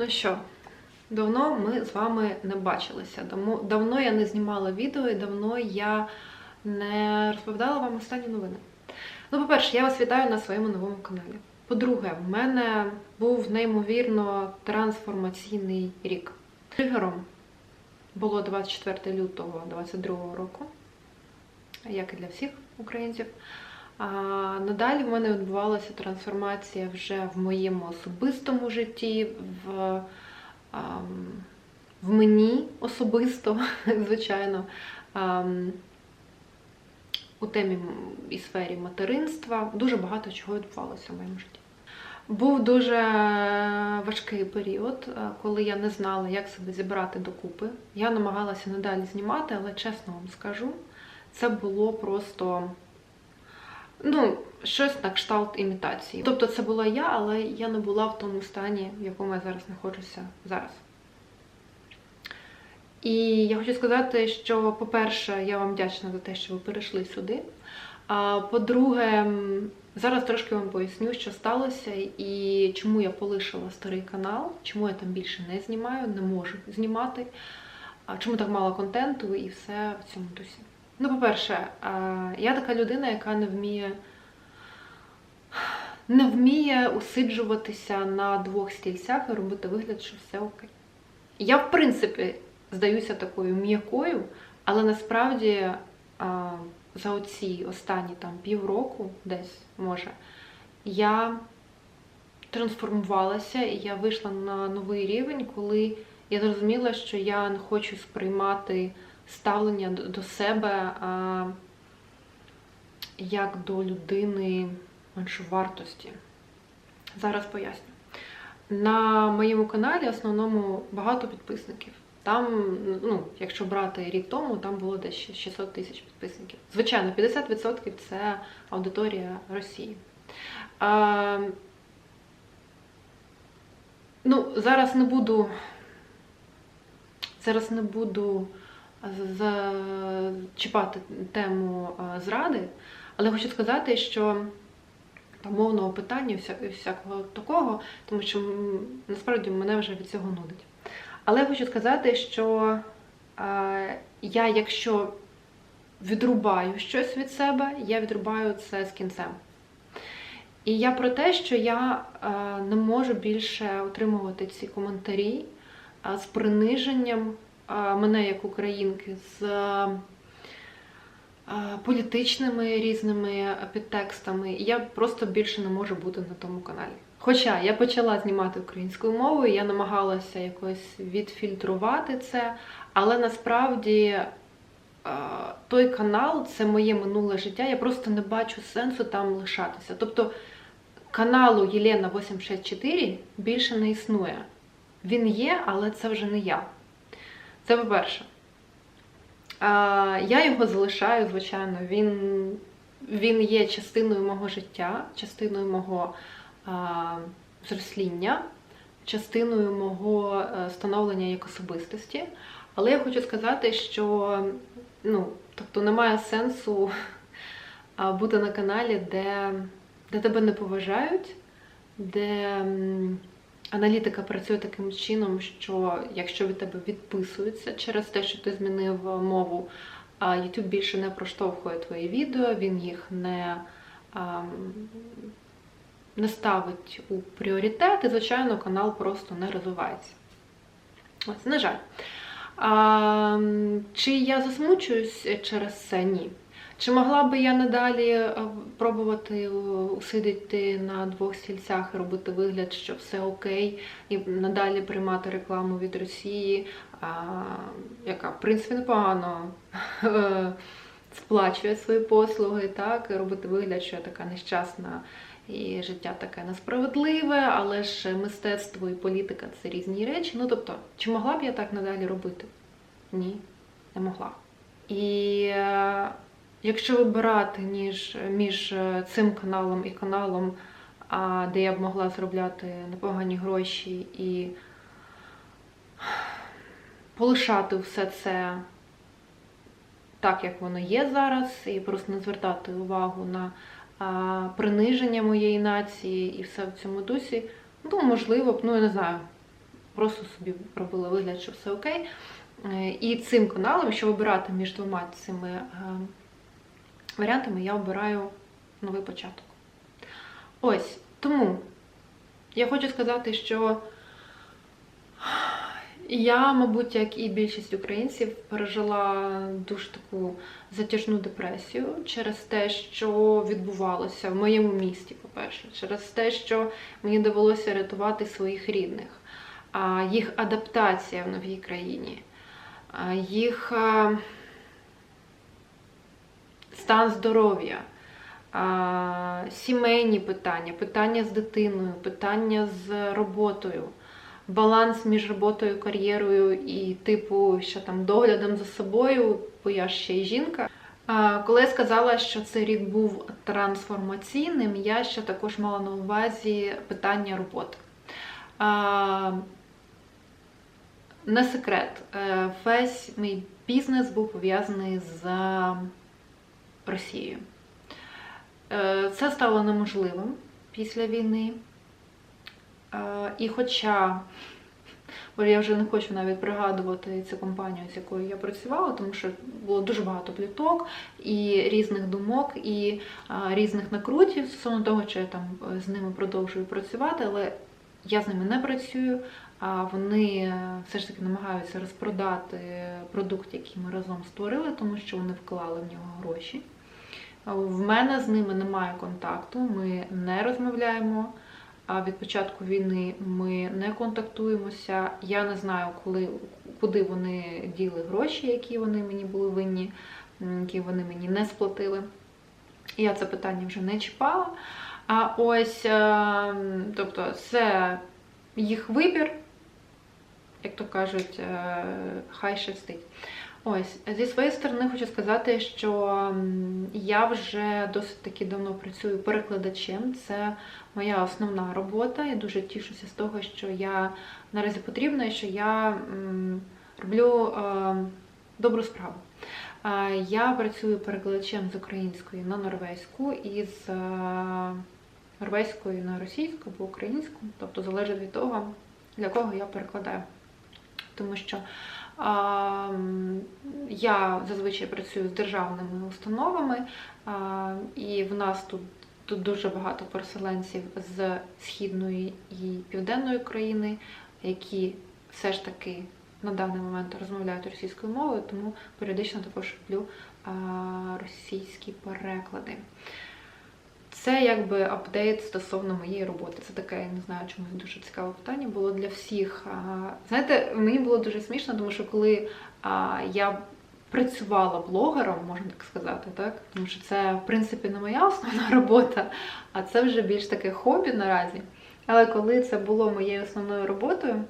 Ну що, давно ми з вами не бачилися. Давно, я не знімала відео і давно я не розповідала вам останні новини. Ну, по-перше, я вас вітаю на своєму новому каналі. По-друге, в мене був неймовірно трансформаційний рік. Тригером було 24 лютого 2022 року, як і для всіх українців. А надалі в мене відбувалася трансформація вже в моєму особистому житті, в, в мені особисто, звичайно, у темі і сфері материнства. Дуже багато чого відбувалося в моєму житті. Був дуже важкий період, е, коли я не знала, як себе зібрати докупи. Я намагалася надалі знімати, але чесно вам скажу, це було просто ну, щось на кшталт імітації. Тобто це була я, але я не була в тому стані, в якому я зараз знаходжуся зараз. І я хочу сказати, що, по-перше, я вам вдячна за те, що ви перейшли сюди. А по-друге, зараз трошки вам поясню, що сталося і чому я полишила старий канал, чому я там більше не знімаю, не можу знімати, чому так мало контенту і все в цьому дусі. Ну, по-перше, е, я така людина, яка не вміє не вміє усиджуватися на двох стільцях і робити вигляд, що все окей. Я, в принципі, здаюся такою м'якою, але насправді за оці останні там півроку, десь може, я трансформувалася і я вийшла на новий рівень, коли я зрозуміла, що я не хочу сприймати ставлення до себе а, як до людини меншовартості. Зараз поясню. На моєму каналі основному багато підписників. Там, ну, якщо брати рік тому, там було десь 600 тисяч підписників. Звичайно, 50% це аудиторія Росії. А, ну, зараз не буду. Зараз не буду зачіпати тему зради, але хочу сказати, що там мовного питання, всякого такого, тому що насправді мене вже від цього нудить. Але хочу сказати, що е, я, якщо відрубаю щось від себе, я відрубаю це з кінцем. І я про те, що я е, не можу більше отримувати ці коментарі е, з приниженням е, мене як українки, з політичними різними підтекстами. Я просто більше не можу бути на тому каналі. Хоча я почала знімати українською мовою, я намагалася якось відфільтрувати це, але насправді той канал це моє минуле життя. Я просто не бачу сенсу там лишатися. Тобто каналу Єлена 864 більше не існує. Він є, але це вже не я. Це по-перше. Я його залишаю, звичайно, він, він є частиною мого життя, частиною мого а, зросління, частиною мого е, становлення як особистості. Але я хочу сказати, що ну, тобто немає сенсу бути на каналі, де, де тебе не поважають, де аналітика працює таким чином, що якщо від тебе відписуються через те, що ти змінив мову, YouTube більше не проштовхує твої відео, він їх не, не ставить у пріоритет, і, звичайно, канал просто не розвивається. Ось, на жаль. А, чи я засмучуюсь через це? Ні. Чи могла би я надалі е, пробувати е, усидіти на двох стільцях і робити вигляд, що все окей, і надалі приймати рекламу від Росії, яка в принципі непогано е, сплачує свої послуги, так, і робити вигляд, що я така нещасна і життя таке несправедливе, але ж мистецтво і політика це різні речі. Ну тобто, чи могла б я так надалі робити? Ні, не могла. І е, якщо вибирати ніж, між е, цим каналом і каналом, де я б могла заробляти непогані гроші і полишати все це так, як воно є зараз, і просто не звертати увагу на приниження моєї нації і все в цьому дусі, ну, можливо б, ну я не знаю, просто собі робила вигляд, що все окей. Е, І цим каналом, якщо вибирати між двома цими е, варіантами, я обираю новий початок. Ось тому я хочу сказати, що я, мабуть, як і більшість українців, пережила дуже таку затяжну депресію через те, що відбувалося в моєму місті, по-перше, через те, що мені довелося рятувати своїх рідних, їх адаптація в новій країні, їх стан здоров'я. Сімейні питання, питання з дитиною, питання з роботою баланс між роботою, кар'єрою і, типу, що там доглядом за собою, бо я ще й жінка. Коли я сказала, що цей рік був трансформаційним, я ще також мала на увазі питання роботи. Не секрет, е, весь мій бізнес був пов'язаний з Росією. Е, Це стало неможливим після війни. Е, І хоча, бо я вже не хочу навіть пригадувати цю компанію, з якою я працювала, тому що було дуже багато пліток і різних думок, і різних накрутів стосовно того, чи я там е, з ними продовжую працювати, але я з ними не працюю. А вони е, все ж таки намагаються розпродати продукт, який ми разом створили, тому що вони вклали в нього гроші. В мене з ними немає контакту, ми не розмовляємо. А від початку війни ми не контактуємося. Я не знаю, коли, куди вони діли гроші, які вони мені були винні, які вони мені не сплатили. Я це питання вже не чіпала. А ось, е, тобто, це їх вибір, як то кажуть, е, хай щастить. Ось, зі своєї сторони хочу сказати, що я вже досить таки давно працюю перекладачем. Це моя основна робота. Я дуже тішуся з того, що я наразі потрібна і що я роблю е, добру справу. Е, Я працюю перекладачем з української на норвезьку і з е, норвезької на російську або українську, тобто залежить від того, для кого я перекладаю. Тому що я зазвичай працюю з державними установами, і в нас тут, тут дуже багато переселенців з східної і південної країни, які все ж таки на даний момент розмовляють російською мовою, тому періодично також роблю російські переклади. Це якби апдейт стосовно моєї роботи. Це таке, я не знаю, чомусь дуже цікаве питання було для всіх. Знаєте, мені було дуже смішно, тому що коли я працювала блогером, можна так сказати, так? Тому що це, в принципі, не моя основна робота, а це вже більш таке хобі наразі. Але коли це було моєю основною роботою,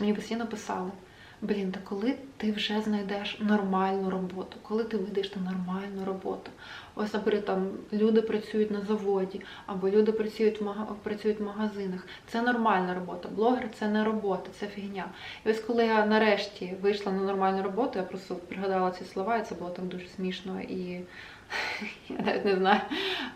мені постійно писали. Блін, та коли ти вже знайдеш нормальну роботу, коли ти вийдеш на нормальну роботу. Ось, наприклад, там люди працюють на заводі, або люди працюють в мага... працюють в магазинах. Це нормальна робота. Блогер це не робота, це фігня. І ось коли я нарешті вийшла на нормальну роботу, я просто пригадала ці слова, і це було так дуже смішно і я навіть не знаю.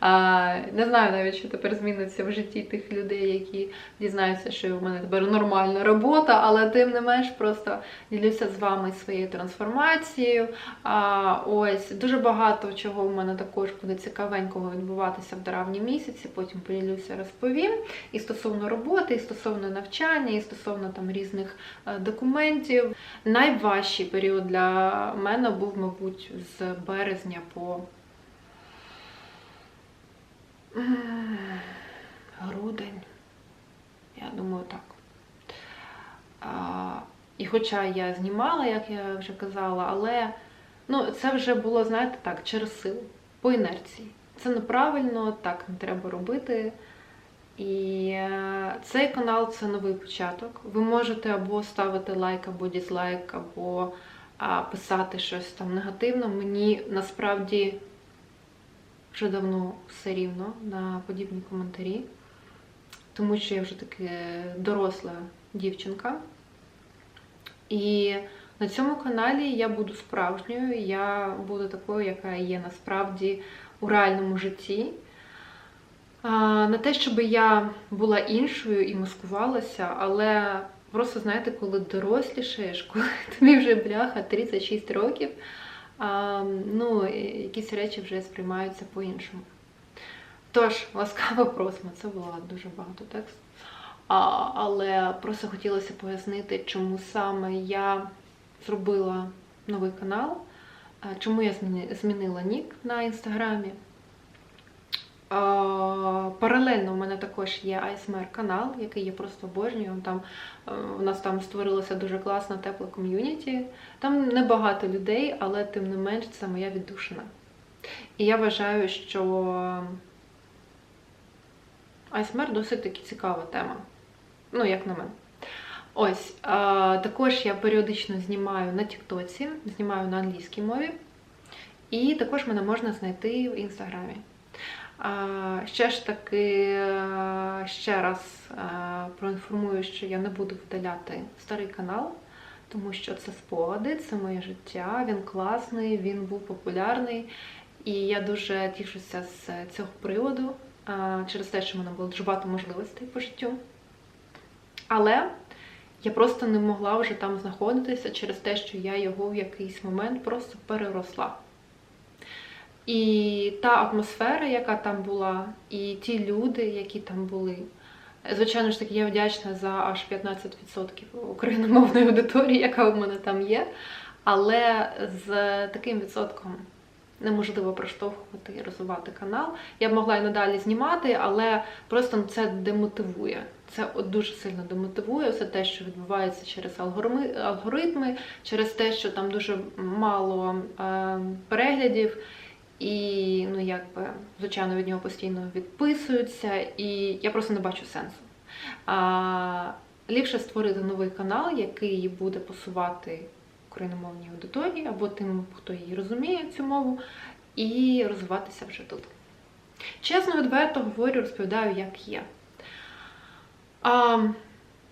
А, Не знаю навіть, що тепер зміниться в житті тих людей, які дізнаються, що в мене тепер нормальна робота, але тим не менш просто ділюся з вами своєю трансформацією. А, Ось дуже багато чого в мене також буде цікавенького відбуватися в травні місяці. Потім поділюся, розповім. І стосовно роботи, і стосовно навчання, і стосовно там різних е, документів. Найважчий період для мене був, мабуть, з березня по грудень. Я думаю, так. І хоча я знімала, як я вже казала, але ну, це вже було, знаєте, так, через силу, по інерції. Це неправильно, так не треба робити. І е, цей канал це новий початок. Ви можете або ставити лайк, або дізлайк, або писати щось там негативно. Мені насправді вже давно все рівно на подібні коментарі, тому що я вже таки доросла дівчинка. І на цьому каналі я буду справжньою, я буду такою, яка є насправді у реальному житті. А, Не те, щоб я була іншою і маскувалася, але Просто знаєте, коли дорослішаєш, коли тобі вже бляха 36 років, ну, якісь речі вже сприймаються по-іншому. Тож, ласкаво просимо, це було дуже багато тексту. А, але просто хотілося пояснити, чому саме я зробила новий канал, чому я змінила нік на інстаграмі. Паралельно у мене також є ASMR канал, який я просто обожнюю. Там е, у нас там створилося дуже класна тепла ком'юніті. Там небагато людей, але тим не менш це моя віддушина. І я вважаю, що ASMR досить таки цікава тема. Ну, як на мене. Ось, а, також я періодично знімаю на Тіктоці, знімаю на англійській мові. І також мене можна знайти в інстаграмі. Ще ж таки, е, ще раз е, проінформую, що я не буду видаляти старий канал, тому що це спогади, це моє життя. Він класний, він був популярний. І я дуже тішуся з цього приводу е, через те, що в мене було дуже багато можливостей по життю. Але я просто не могла вже там знаходитися через те, що я його в якийсь момент просто переросла. І та атмосфера, яка там була, і ті люди, які там були. Звичайно ж таки, я вдячна за аж 15% україномовної аудиторії, яка у мене там є. Але з таким відсотком неможливо проштовхувати і розвивати канал. Я б могла і надалі знімати, але просто це демотивує. Це дуже сильно демотивує все те, що відбувається через алгоритми через те, що там дуже мало е, переглядів. І, ну, якби, звичайно, від нього постійно відписуються, і я просто не бачу сенсу. А, Ліпше створити новий канал, який буде посувати україномовній аудиторії або тим, хто її розуміє, цю мову, і розвиватися вже тут. Чесно, відверто говорю, розповідаю, як є. А,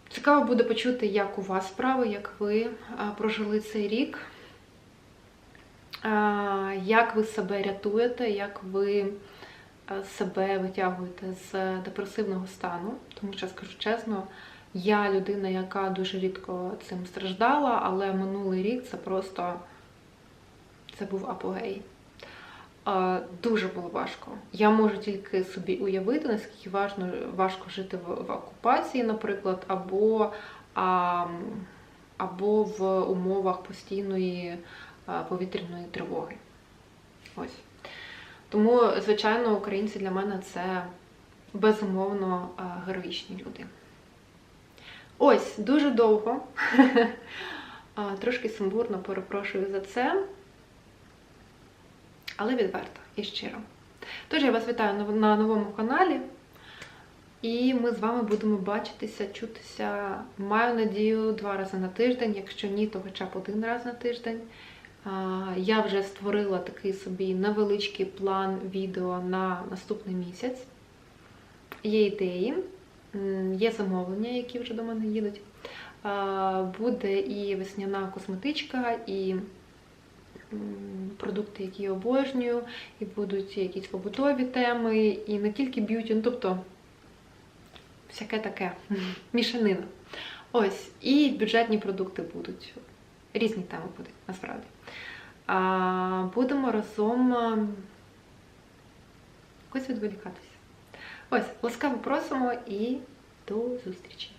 Цікаво буде почути, як у вас справи, як ви прожили цей рік. Як ви себе рятуєте, як ви е, себе витягуєте з депресивного стану? Тому що скажу чесно, я людина, яка дуже рідко цим страждала, але минулий рік це просто це був апогей. Дуже було важко. Я можу тільки собі уявити, наскільки важно, важко жити в, в окупації, наприклад, або, а, або в умовах постійної повітряної тривоги. Ось. Тому, звичайно, українці для мене це безумовно героїчні люди. Ось, дуже довго. Трошки сумбурно перепрошую за це але відверто і щиро. Тож я вас вітаю на новому каналі, і ми з вами будемо бачитися, чутися, маю надію, два рази на тиждень, якщо ні, то хоча б один раз на тиждень. Я вже створила такий собі невеличкий план відео на наступний місяць. Є ідеї, є замовлення, які вже до мене їдуть. Буде і весняна косметичка, і продукти, які я обожнюю, і будуть якісь побутові теми, і не тільки б'юті, ну тобто всяке таке мішанина. Ось, і бюджетні продукти будуть. Різні теми будуть, насправді. А, Будемо разом якось відволікатися. Ось, ласкаво просимо і до зустрічі!